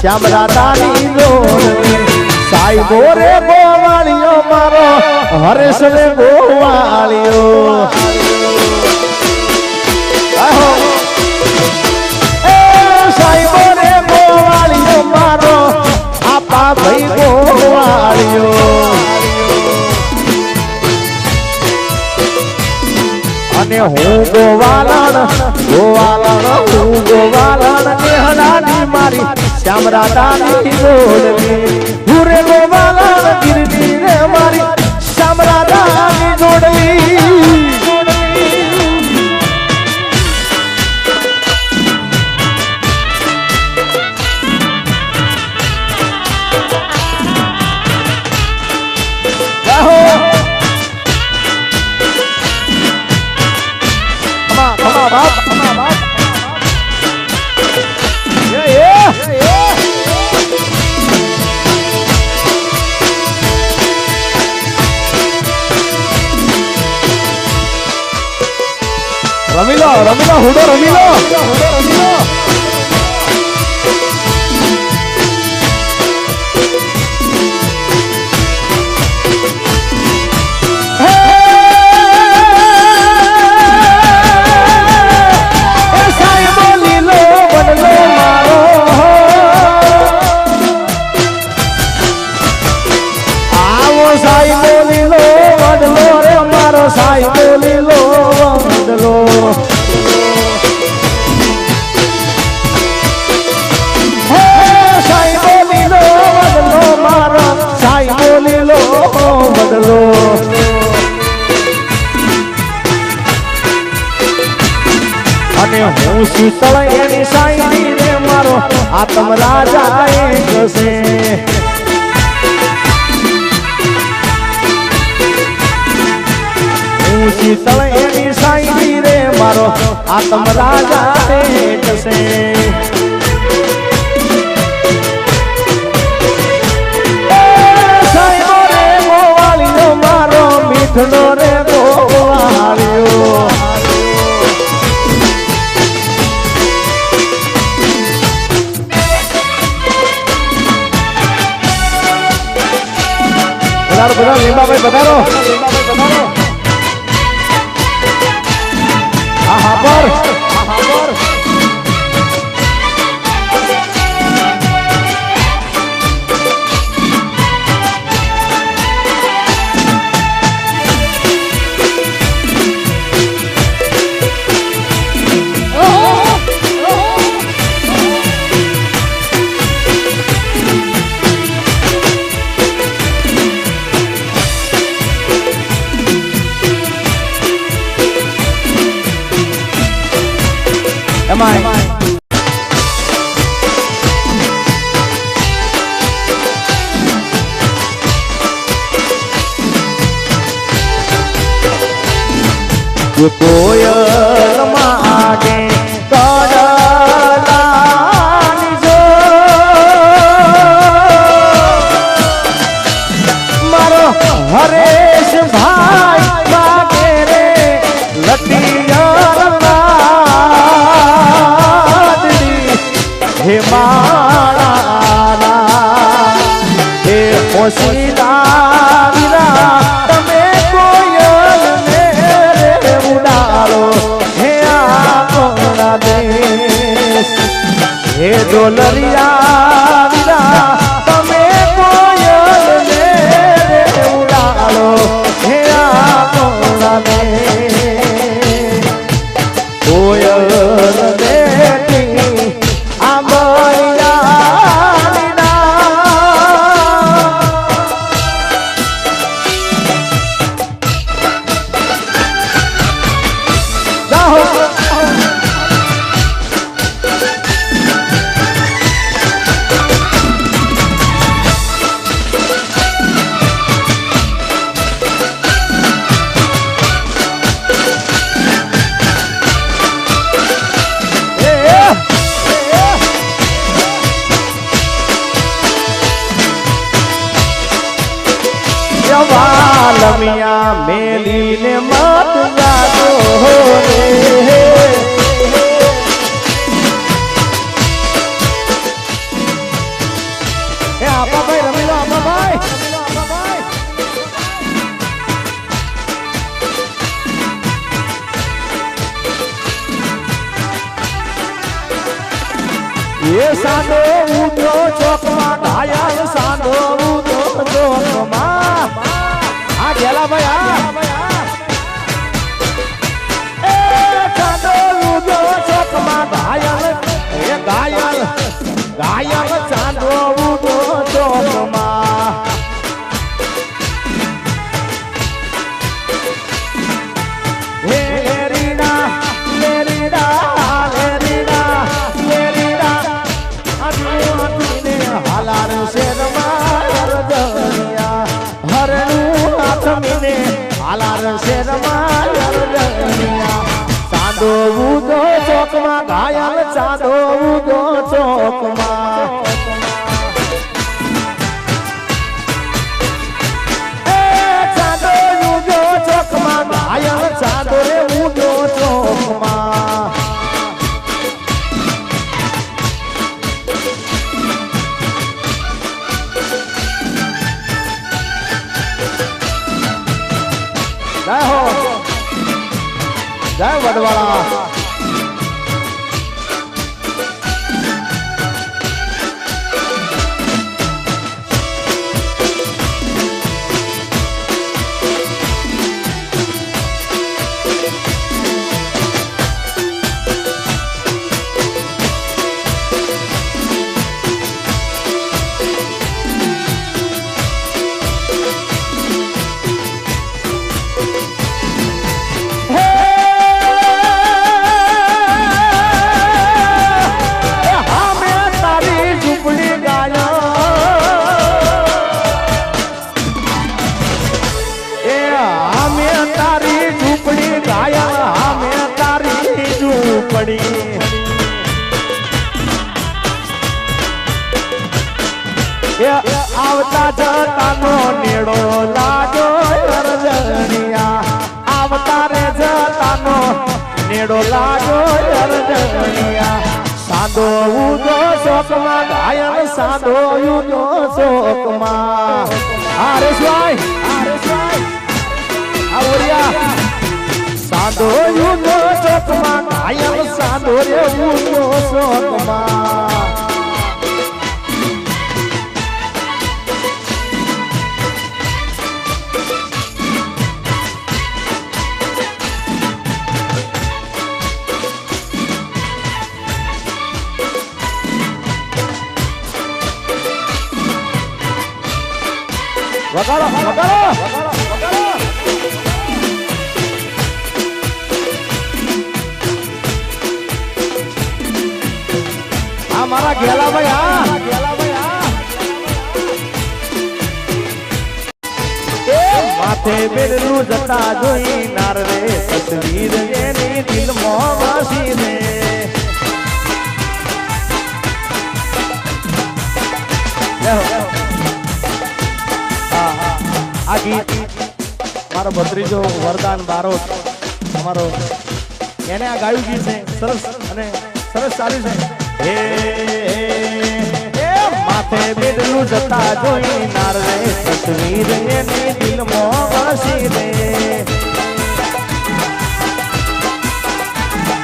શ્યામ રાધાની રોડની સાઈ ગોરે ગોવાળિયો મારો હરેશ રે ગોવાળિયો આહો. એ સાહેબો રે ગોવાળિયો મારો, આપા ભાઈ ગોવાળિયો અને હું ગોવાલણ ગોવાલણ, હું ગોવાલણ મારી. શ્યામ રાધાની જોડવી હું રે રમી લો રમી લો હુડો રમી લો. હુડો રમી હું શીતળ એની સાઈ રે મારો આત્મ રાજા એ કસે હું શીતળ એની સાઈ રે મારો આત્મ રાજા એ કસે સાઈબો રે ગોવાળિયો મારો મીઠનો પધારો પધારો લીંબાભાઈ પધારો એમાં કોયલ así નેડો લાગો સાંદો ઉદો શોકમાં, ગાયન સાંદો ઉદો શોકમાં. આરે સ્વાય આરે સ્વાય આવરિયા સાંદો ઉદો શોકમાં, ગાયન સાંદો રે ઉદો શોકમાં. વગાડો વગાડો આ મારા ઘેલા ભાઈ આ ઘેલા ભાઈ આ એ માથે બેડલું જતા જોઈ નાર રે તસવીર એની દિલમાં વાસી રે ગીત મારો ભત્રીજો વરદાન બારોટ. અમારો એને આ ગાયું ગીત છે. સરસ અને સરસ ચાલ્યું છે. માથે બેડલું જતા જોઈ નાર રે. તસવીર એની દિલમાં વસી રે.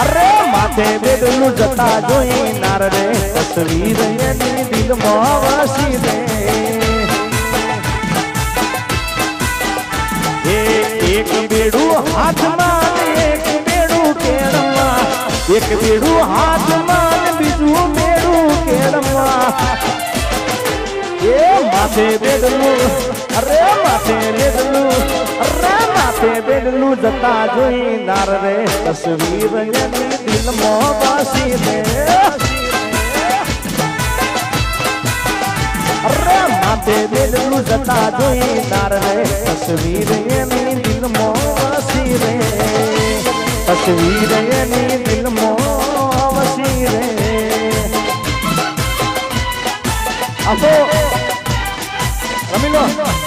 અરે, માથે બેડલું જતા જોઈ નાર રે. તસવીર એની દિલમાં વસી રે. એક બેડું હાથમાં એક બેડું કેળમાં. એક બેડું હાથમાં બીજું બેડું કેળમાં. એ માથે બેડલું અરે માથે બેડલું અરે માથે બેડલું જતા જોઈ નાર રે તસવીર દિલમાં વાસી રે. માથે બેડલું જતા જોઈ નાર રે તસવીર એની દિલમાં વસી રે. તસવીર એની દિલમાં વસી રે. આપો. રમી લો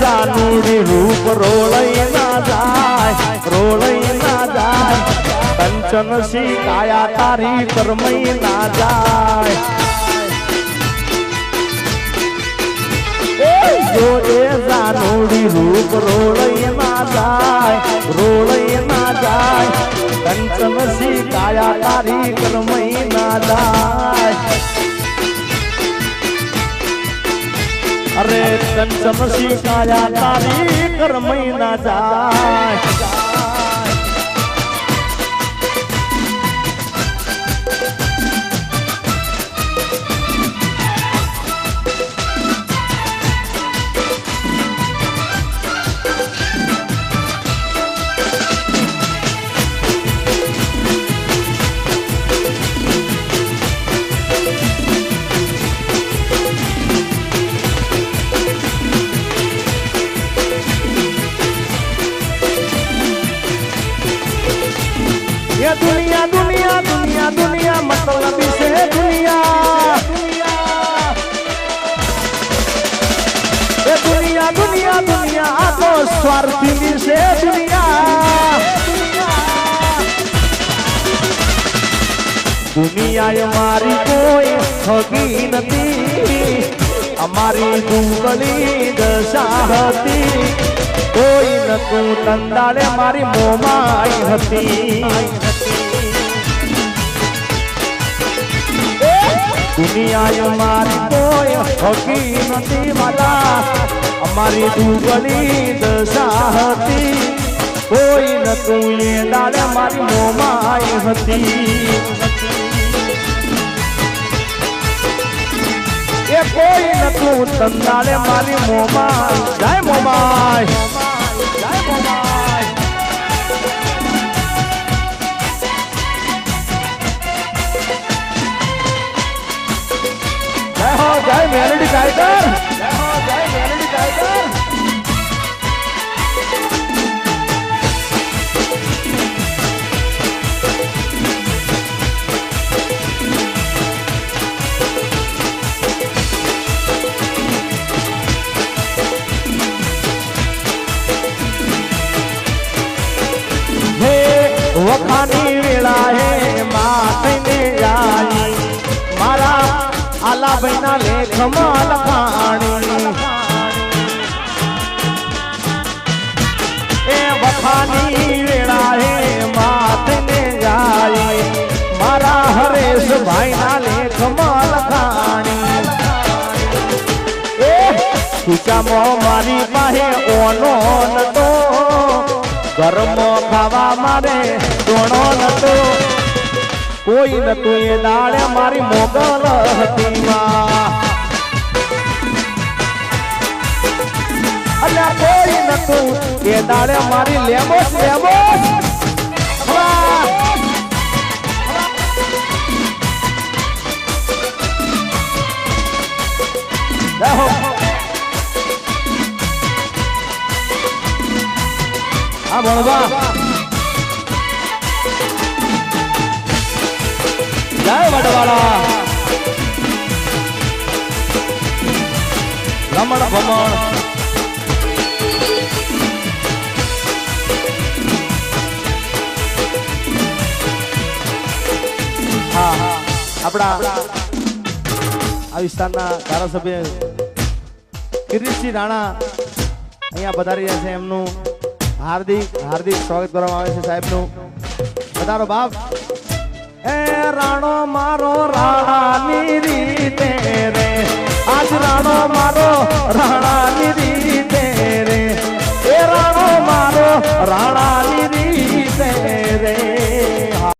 જાનુડી રૂપ રોળઈ ના જાય, રોળઈ ના જાય. કંચન સી કાયા તારી કરમઈ ના જાય. જોજે જાનુડી રૂપ રોળઈ ના જાય, રોળઈ ના જાય. કંચન સી તારી કરમઈ ના જાય. અરે કંચન સી કાયા તારી કરમઈ ના હગી નથી. અમારી દુબળી દશા હતી કોઈ નતું તંદાળે મારી મોમાઈ હતી. દુનિયા મારી કોઈ હગી નથી માતા. અમારી દુબળી દશા હતી કોઈ નતું એ દાડે મારી મોમાઈ હતી. કોઈ નતું. તંદાલે મારી મોમાઈ. જય મોમાય જય મેલડી ટાઈગર ભાઈના લેખમાં લખાણી એ વખાની વેળા હે માથને જાય મારા હરેશ ભાઈના લેખમાં લખાણી એ ખીચામાં મારી પાસે ઓનો નતો ગરમો ખાવા મારે દોણો નતો કોઈ નતું એ દાડે મારી મોગલ હતી કોઈ નતું એ દાડે મારી લેમો લેમો. હા, ભણવા. જય વડવાળા. રમણ ભમણ. હા આપણા આ વિસ્તારના ધારાસભ્ય કિરીટસિંહ રાણા અહીંયા પધારી રહ્યા છે. એમનું હાર્દિક હાર્દિક સ્વાગત કરવામાં આવે છે સાહેબનું. વધારો બાપ. એ રાણો, મારો રાણાની રીતે રે. આજ રાણો, મારો રાણાની રીતે રે. એ રાણો, મારો રાણાની